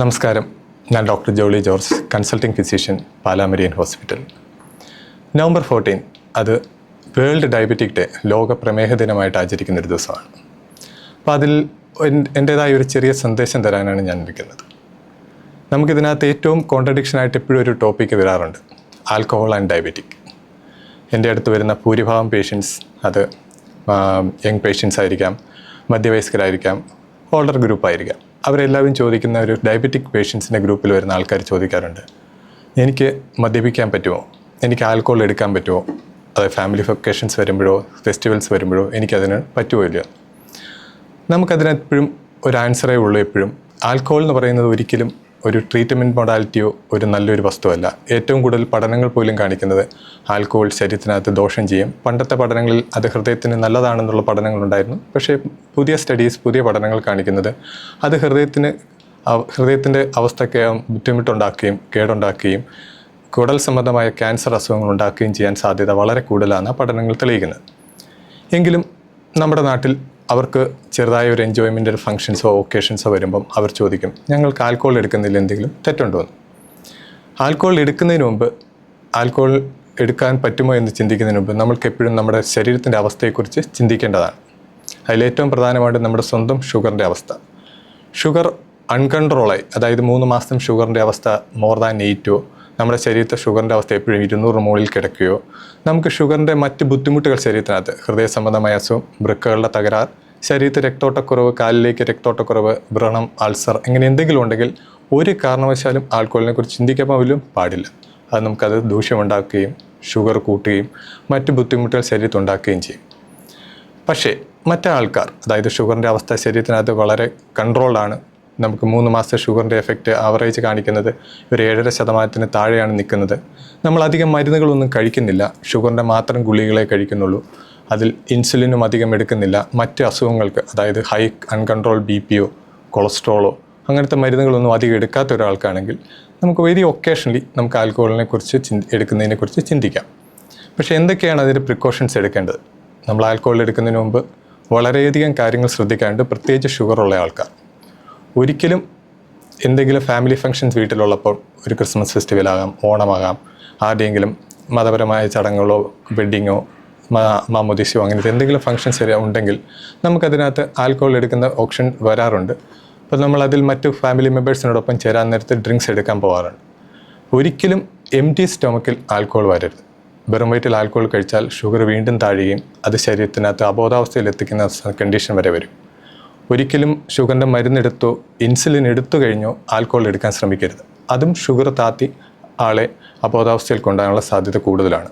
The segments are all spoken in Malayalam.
നമസ്കാരം ഞാൻ doctor Jolly George consulting physician Pala Marian hospital November fourteen അത് വേൾഡ് ഡയബറ്റിക് ഡേ ലോക പ്രമേഹ ദിനമായിട്ട് ആചരിക്കുന്ന ഒരു ദിവസമാണ് അപ്പോൾ അതിൽ എൻ്റേതായ ഒരു ചെറിയ സന്ദേശം തരാനാണ് ഞാൻ വിളിക്കുന്നത് നമുക്കിതിനകത്ത് ഏറ്റവും ആയിട്ട് എപ്പോഴും ഒരു ടോപ്പിക്ക് വരാറുണ്ട് ആൽക്കഹോൾ ആൻഡ് ഡയബറ്റിക് എൻ്റെ അടുത്ത് വരുന്ന ഭൂരിഭാഗം പേഷ്യൻസ് അത് യങ് പേഷ്യൻസ് ആയിരിക്കാം മധ്യവയസ്കരായിരിക്കാം ഓൾഡർ ഗ്രൂപ്പ് ആയിരിക്കാം അവരെല്ലാവരും ചോദിക്കുന്ന ഒരു ഡയബറ്റിക് പേഷ്യൻസിൻ്റെ ഗ്രൂപ്പിൽ വരുന്ന ആൾക്കാർ ചോദിക്കാറുണ്ട് എനിക്ക് മദ്യപിക്കാൻ പറ്റുമോ എനിക്ക് ആൽക്കോൾ എടുക്കാൻ പറ്റുമോ അതായത് ഫാമിലി വെക്കേഷൻസ് വരുമ്പോഴോ ഫെസ്റ്റിവൽസ് വരുമ്പോഴോ എനിക്കതിന് പറ്റുമോ ഇല്ല നമുക്കതിനെപ്പോഴും ഒരു ആൻസറേ ഉള്ളൂ എപ്പോഴും ആൽക്കോൾ എന്ന് പറയുന്നത് ഒരിക്കലും ഒരു ട്രീറ്റ്മെൻറ്റ് മൊഡാലിറ്റിയോ ഒരു നല്ലൊരു വസ്തുവല്ല ഏറ്റവും കൂടുതൽ പഠനങ്ങൾ പോലും കാണിക്കുന്നത് ആൽക്കഹോൾ ശരീരത്തിനകത്ത് ദോഷം ചെയ്യും പണ്ടത്തെ പഠനങ്ങളിൽ അത് ഹൃദയത്തിന് നല്ലതാണെന്നുള്ള പഠനങ്ങളുണ്ടായിരുന്നു പക്ഷേ പുതിയ സ്റ്റഡീസ് പുതിയ പഠനങ്ങൾ കാണിക്കുന്നത് അത് ഹൃദയത്തിന് ഹൃദയത്തിൻ്റെ അവസ്ഥയ്ക്ക് ബുദ്ധിമുട്ടുണ്ടാക്കുകയും കേടുണ്ടാക്കുകയും കുടൽ സംബന്ധമായ ക്യാൻസർ അസുഖങ്ങൾ ഉണ്ടാക്കുകയും ചെയ്യാൻ സാധ്യത വളരെ കൂടുതലാണ് പഠനങ്ങൾ തെളിയിക്കുന്നത് എങ്കിലും നമ്മുടെ നാട്ടിൽ അവർക്ക് ചെറുതായ ഒരു എൻജോയ്മെൻ്റ് ഫങ്ഷൻസോ ഒക്കേഷൻസോ വരുമ്പം അവർ ചോദിക്കും ഞങ്ങൾക്ക് ആൽക്കോൾ എടുക്കുന്നില്ല എന്തെങ്കിലും തെറ്റുണ്ടോ എന്ന് ആൽക്കോൾ എടുക്കുന്നതിന് മുമ്പ് ആൽക്കോൾ എടുക്കാൻ പറ്റുമോ എന്ന് ചിന്തിക്കുന്നതിന് മുമ്പ് നമ്മൾക്ക് എപ്പോഴും നമ്മുടെ ശരീരത്തിൻ്റെ അവസ്ഥയെക്കുറിച്ച് ചിന്തിക്കേണ്ടതാണ് അതിലേറ്റവും പ്രധാനമായിട്ട് നമ്മുടെ സ്വന്തം ഷുഗറിൻ്റെ അവസ്ഥ ഷുഗർ അൺകൺട്രോളായി അതായത് മൂന്ന് മാസം ഷുഗറിൻ്റെ അവസ്ഥ മോർ ദാൻ എയ്റ്റോ നമ്മുടെ ശരീരത്തെ ഷുഗറിൻ്റെ അവസ്ഥ എപ്പോഴും ഇരുന്നൂറ് മുകളിൽ കിടക്കുകയോ നമുക്ക് ഷുഗറിൻ്റെ മറ്റ് ബുദ്ധിമുട്ടുകൾ ശരീരത്തിനകത്ത് ഹൃദയ സംബന്ധമായ അസുഖം വൃക്കകളുടെ തകരാർ ശരീരത്തിൽ രക്തോട്ടക്കുറവ് കാലിലേക്ക് രക്തോട്ടക്കുറവ് വ്രണം അൾസർ ഇങ്ങനെ എന്തെങ്കിലും ഉണ്ടെങ്കിൽ ഒരു കാരണവശാലും ആൾക്കോളിനെ കുറിച്ച് ചിന്തിക്കാൻ പോലും പാടില്ല അത് നമുക്കത് ദൂഷ്യമുണ്ടാക്കുകയും ഷുഗർ കൂട്ടുകയും മറ്റ് ബുദ്ധിമുട്ടുകൾ ശരീരത്തിൽ ഉണ്ടാക്കുകയും ചെയ്യും പക്ഷേ മറ്റേ ആൾക്കാർ അതായത് ഷുഗറിൻ്റെ അവസ്ഥ ശരീരത്തിനകത്ത് വളരെ കൺട്രോൾഡാണ് നമുക്ക് മൂന്ന് മാസത്തെ ഷുഗറിൻ്റെ എഫക്റ്റ് ആവറേജ് കാണിക്കുന്നത് ഒരു ഏഴര ശതമാനത്തിന് താഴെയാണ് നിൽക്കുന്നത് നമ്മൾ അധികം മരുന്നുകളൊന്നും കഴിക്കുന്നില്ല ഷുഗറിൻ്റെ മാത്രം ഗുളികളെ കഴിക്കുന്നുള്ളൂ അതിൽ ഇൻസുലിനും അധികം എടുക്കുന്നില്ല മറ്റ് അസുഖങ്ങൾക്ക് അതായത് ഹൈ അൺകൺട്രോൾ ബി ഒ കൊളസ്ട്രോളോ അങ്ങനത്തെ മരുന്നുകളൊന്നും അധികം എടുക്കാത്ത ഒരാൾക്കാണെങ്കിൽ നമുക്ക് വെരി ഒക്കേഷണലി നമുക്ക് ആൽക്കഹോളിനെ കുറിച്ച് ചിന്തി എടുക്കുന്നതിനെക്കുറിച്ച് ചിന്തിക്കാം പക്ഷേ എന്തൊക്കെയാണ് അതിൻ്റെ പ്രിക്കോഷൻസ് എടുക്കേണ്ടത് നമ്മൾ ആൽക്കഹോൾ എടുക്കുന്നതിന് മുമ്പ് വളരെയധികം കാര്യങ്ങൾ ശ്രദ്ധിക്കാറുണ്ട് പ്രത്യേകിച്ച് ഷുഗറുള്ള ആൾക്കാർ ഒരിക്കലും എന്തെങ്കിലും ഫാമിലി ഫങ്ഷൻസ് വീട്ടിലുള്ളപ്പോൾ ഒരു ക്രിസ്മസ് ഫെസ്റ്റിവലാകാം ഓണമാകാം ആരുടെയെങ്കിലും മതപരമായ ചടങ്ങുകളോ വെഡ്ഡിങ്ങോ മാമോദിസയോ അങ്ങനത്തെ എന്തെങ്കിലും ഫങ്ഷൻസ് ഉണ്ടെങ്കിൽ നമുക്കതിനകത്ത് ആൽക്കോഹോൾ എടുക്കുന്ന ഓപ്ഷൻ വരാറുണ്ട് അപ്പോൾ നമ്മളതിൽ മറ്റു ഫാമിലി മെമ്പേഴ്സിനോടൊപ്പം ചേരാൻ നേരത്ത് ഡ്രിങ്ക്സ് എടുക്കാൻ പോകാറുണ്ട് ഒരിക്കലും എം ടി സ്റ്റൊമക്കിൽ ആൽക്കോൾ വരരുത് വെറും വയറ്റിൽ ആൽക്കോൾ കഴിച്ചാൽ ഷുഗർ വീണ്ടും താഴുകയും അത് ശരീരത്തിനകത്ത് അബോധാവസ്ഥയിൽ എത്തിക്കുന്ന കണ്ടീഷൻ വരെ വരും ഒരിക്കലും ഷുഗറിൻ്റെ മരുന്നെടുത്തോ ഇൻസുലിൻ എടുത്തു കഴിഞ്ഞോ ആൽക്കോൾ എടുക്കാൻ ശ്രമിക്കരുത് അതും ഷുഗർ താത്തി ആളെ അബോധാവസ്ഥയിൽ കൊണ്ടുവരാനുള്ള സാധ്യത കൂടുതലാണ്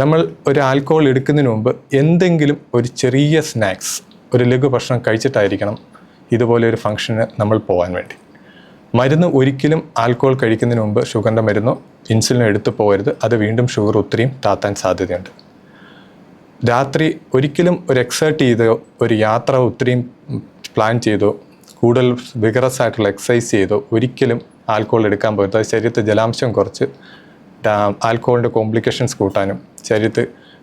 നമ്മൾ ഒരു ആൽക്കോൾ എടുക്കുന്നതിന് മുമ്പ് എന്തെങ്കിലും ഒരു ചെറിയ സ്നാക്സ് ഒരു ലഘു ഭക്ഷണം കഴിച്ചിട്ടായിരിക്കണം ഇതുപോലെ ഒരു ഫംഗ്ഷന് നമ്മൾ പോകാൻ വേണ്ടി മരുന്ന് ഒരിക്കലും ആൽക്കോൾ കഴിക്കുന്നതിന് മുമ്പ് ഷുഗറിൻ്റെ മരുന്നോ ഇൻസുലിനോ എടുത്തു പോകരുത് അത് വീണ്ടും ഷുഗർ ഒത്തിരിയും താത്താൻ സാധ്യതയുണ്ട് രാത്രി ഒരിക്കലും ഒരു എക്സേർട്ട് ചെയ്തോ ഒരു യാത്ര ഒത്തിരിയും പ്ലാൻ ചെയ്തോ കൂടുതൽ വിഗറസ് ആയിട്ടുള്ള എക്സസൈസ് ചെയ്തോ ഒരിക്കലും ആൽക്കോൾ എടുക്കാൻ പോയത് അത് ശരീരത്തെ ജലാംശം കുറച്ച് ആൽക്കോളിൻ്റെ കോംപ്ലിക്കേഷൻസ് കൂട്ടാനും ശരീരത്ത്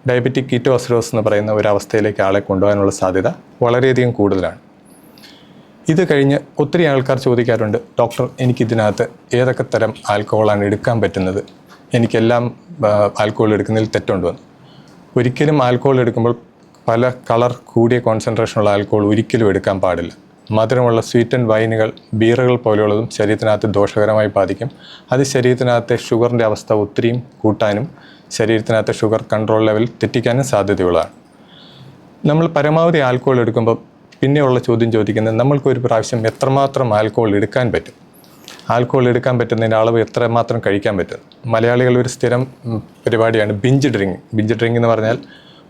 ഡയബറ്റിക് കീറ്റോസിഡോസ് എന്ന് പറയുന്ന ഒരവസ്ഥയിലേക്ക് ആളെ കൊണ്ടുപോകാനുള്ള സാധ്യത വളരെയധികം കൂടുതലാണ് ഇത് കഴിഞ്ഞ് ഒത്തിരി ആൾക്കാർ ചോദിക്കാറുണ്ട് ഡോക്ടർ എനിക്കിതിനകത്ത് ഏതൊക്കെ തരം ആൽക്കഹോളാണ് എടുക്കാൻ പറ്റുന്നത് എനിക്കെല്ലാം ആൽക്കഹോൾ എടുക്കുന്നതിൽ തെറ്റുണ്ടോ എന്ന് ഒരിക്കലും ആൽക്കോൾ എടുക്കുമ്പോൾ പല കളർ കൂടിയ കോൺസെൻട്രേഷനുള്ള ആൽക്കോൾ ഒരിക്കലും എടുക്കാൻ പാടില്ല മധുരമുള്ള സ്വീറ്റൻ വൈനുകൾ ബീറുകൾ പോലെയുള്ളതും ശരീരത്തിനകത്ത് ദോഷകരമായി ബാധിക്കും അത് ശരീരത്തിനകത്തെ ഷുഗറിൻ്റെ അവസ്ഥ ഒത്തിരിയും കൂട്ടാനും ശരീരത്തിനകത്തെ ഷുഗർ കൺട്രോൾ ലെവൽ തെറ്റിക്കാനും സാധ്യതയുള്ളതാണ് നമ്മൾ പരമാവധി ആൽക്കോൾ എടുക്കുമ്പോൾ പിന്നെയുള്ള ചോദ്യം ചോദിക്കുന്നത് നമ്മൾക്ക് ഒരു പ്രാവശ്യം എത്രമാത്രം ആൽക്കോൾ എടുക്കാൻ പറ്റും ആൽക്കോൾ എടുക്കാൻ പറ്റുന്നതിൻ്റെ അളവ് എത്രമാത്രം കഴിക്കാൻ പറ്റും മലയാളികൾ ഒരു സ്ഥിരം പരിപാടിയാണ് ബിഞ്ച് ഡ്രിങ്ക് ബിഞ്ച് ഡ്രിങ്ക് എന്ന് പറഞ്ഞാൽ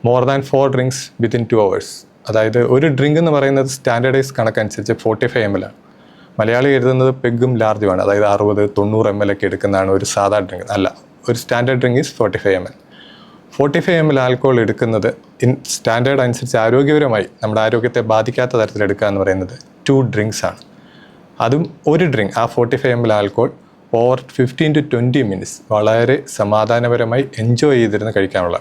more than four drinks within two hours അതായത് ഒരു ഡ്രിങ്ക് എന്ന് പറയുന്നത് സ്റ്റാൻഡേർഡൈസ് കണക്കനുസരിച്ച് ഫോർട്ടി ഫൈവ് എം എൽ ആണ് മലയാളി എഴുതുന്നത് പെഗും ലാർജുമാണ് അതായത് അറുപത് തൊണ്ണൂറ് എം എൽ ഒക്കെ എടുക്കുന്നതാണ് ഒരു സാധാ ഡ്രിങ്ക് അല്ല ഒരു standard drink is forty five M L forty five M L alcohol എടുക്കുന്നത് ഇൻ സ്റ്റാൻഡേർഡ് അനുസരിച്ച് ആരോഗ്യപരമായി നമ്മുടെ ആരോഗ്യത്തെ ബാധിക്കാത്ത തരത്തിൽ എടുക്കുക എന്ന് പറയുന്നത് ടു ഡ്രിങ്ക്സ് ആണ് അതും ഒരു ഡ്രിങ്ക് ആ forty five M L alcohol over fifteen to twenty minutes വളരെ സമാധാനപരമായി എൻജോയ് ചെയ്തിരുന്ന് കഴിക്കാനുള്ള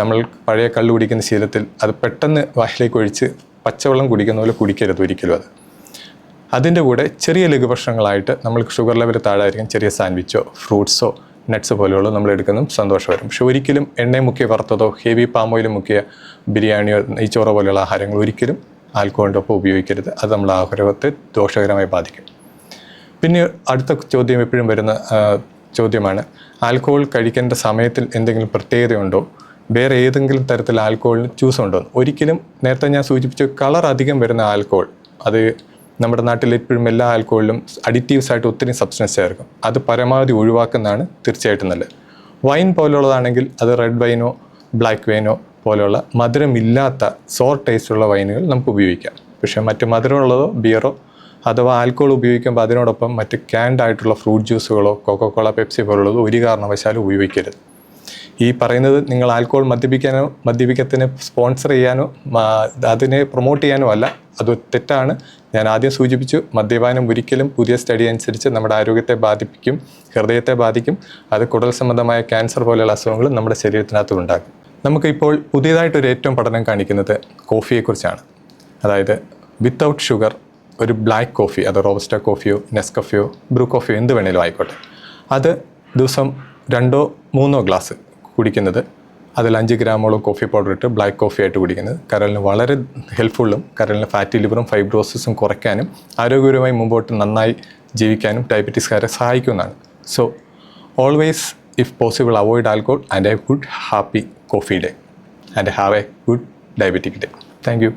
നമ്മൾ പഴയ കള്ളു കുടിക്കുന്ന ശീലത്തിൽ അത് പെട്ടെന്ന് വാഹിലേക്ക് ഒഴിച്ച് പച്ചവെള്ളം കുടിക്കുന്ന പോലെ കുടിക്കരുത് ഒരിക്കലും അത് അതിൻ്റെ കൂടെ ചെറിയ ലഘുഭക്ഷണങ്ങളായിട്ട് നമ്മൾ ഷുഗർ ലെവൽ താഴായിരിക്കും ചെറിയ സാൻഡ്വിച്ചോ ഫ്രൂട്ട്സോ നട്ട്സ് പോലെയുള്ള നമ്മൾ എടുക്കുന്നതും സന്തോഷമായിരിക്കും പക്ഷെ ഒരിക്കലും എണ്ണയും മുക്കിയ വറുത്തതോ ഹെവി പാമോയിലും മുക്കിയ ബിരിയാണിയോ നെയ്ച്ചോറോ പോലെയുള്ള ആഹാരങ്ങൾ ഒരിക്കലും ആൽക്കോളിൻ്റെ ഒപ്പം ഉപയോഗിക്കരുത് അത് നമ്മൾ ആഗ്രഹത്തെ ദോഷകരമായി ബാധിക്കും പിന്നെ അടുത്ത ചോദ്യം എപ്പോഴും വരുന്ന ചോദ്യമാണ് ആൽക്കോൾ കഴിക്കേണ്ട സമയത്തിൽ എന്തെങ്കിലും പ്രത്യേകതയുണ്ടോ വേറെ ഏതെങ്കിലും തരത്തിൽ ആൽക്കോളിന് ചൂസ് ഉണ്ടോ ഒരിക്കലും നേരത്തെ ഞാൻ സൂചിപ്പിച്ച കളർ അധികം വരുന്ന ആൽക്കോൾ അത് നമ്മുടെ നാട്ടിൽ എപ്പോഴും എല്ലാ ആൽക്കോളിലും അഡിറ്റീവ്സ് ആയിട്ട് ഒത്തിരി സബ്സ്റ്റൻസ് ചേർക്കും അത് പരമാവധി ഒഴിവാക്കുന്നതാണ് തീർച്ചയായിട്ടും നല്ലത് വൈൻ പോലുള്ളതാണെങ്കിൽ അത് റെഡ് വൈനോ ബ്ലാക്ക് വൈനോ പോലെയുള്ള മധുരമില്ലാത്ത സോർ ടേസ്റ്റുള്ള വൈനുകൾ നമുക്ക് ഉപയോഗിക്കാം പക്ഷേ മറ്റ് മധുരമുള്ളതോ ബിയറോ അഥവാ ആൽക്കോൾ ഉപയോഗിക്കുമ്പോൾ അതിനോടൊപ്പം മറ്റ് ക്യാൻഡ് ആയിട്ടുള്ള ഫ്രൂട്ട് ജ്യൂസുകളോ കോള പെപ്സി പോലുള്ളതോ ഒരു കാരണവശാലും ഉപയോഗിക്കരുത് ഈ പറയുന്നത് നിങ്ങൾ ആൽക്കോൾ മദ്യപിക്കാനോ മദ്യപിക്കത്തിന് സ്പോൺസർ ചെയ്യാനോ അതിനെ പ്രൊമോട്ട് ചെയ്യാനോ അല്ല അത് തെറ്റാണ് ഞാൻ ആദ്യം സൂചിപ്പിച്ചു മദ്യപാനം ഒരിക്കലും പുതിയ സ്റ്റഡി അനുസരിച്ച് നമ്മുടെ ആരോഗ്യത്തെ ബാധിപ്പിക്കും ഹൃദയത്തെ ബാധിക്കും അത് കുടൽ സംബന്ധമായ ക്യാൻസർ പോലെയുള്ള അസുഖങ്ങളും നമ്മുടെ ശരീരത്തിനകത്ത് ഉണ്ടാകും നമുക്കിപ്പോൾ പുതിയതായിട്ടൊരു ഏറ്റവും പഠനം കാണിക്കുന്നത് കോഫിയെക്കുറിച്ചാണ് അതായത് വിത്തൗട്ട് ഷുഗർ ഒരു ബ്ലാക്ക് കോഫി അത് റോബസ്റ്റ കോഫിയോ നെസ്കഫിയോ ബ്രൂ കോഫിയോ എന്ത് വേണേലും ആയിക്കോട്ടെ അത് ദിവസം രണ്ടോ മൂന്നോ ഗ്ലാസ് കുടിക്കുന്നത് അതിൽ അഞ്ച് ഗ്രാമോളം കോഫി പൗഡർ ഇട്ട് ബ്ലാക്ക് കോഫി ആയിട്ട് കുടിക്കുന്നത് കരലിന് വളരെ ഹെൽപ്ഫുള്ളും കരലിന് ഫാറ്റി ലിവറും ഫൈബ്രോസിസും കുറയ്ക്കാനും ആരോഗ്യപരമായി മുമ്പോട്ട് നന്നായി ജീവിക്കാനും ഡയബറ്റീസുകാരെ സഹായിക്കുന്നതാണ് so always if possible avoid alcohol and I good happy coffee day and have a good diabetic day. Thank you.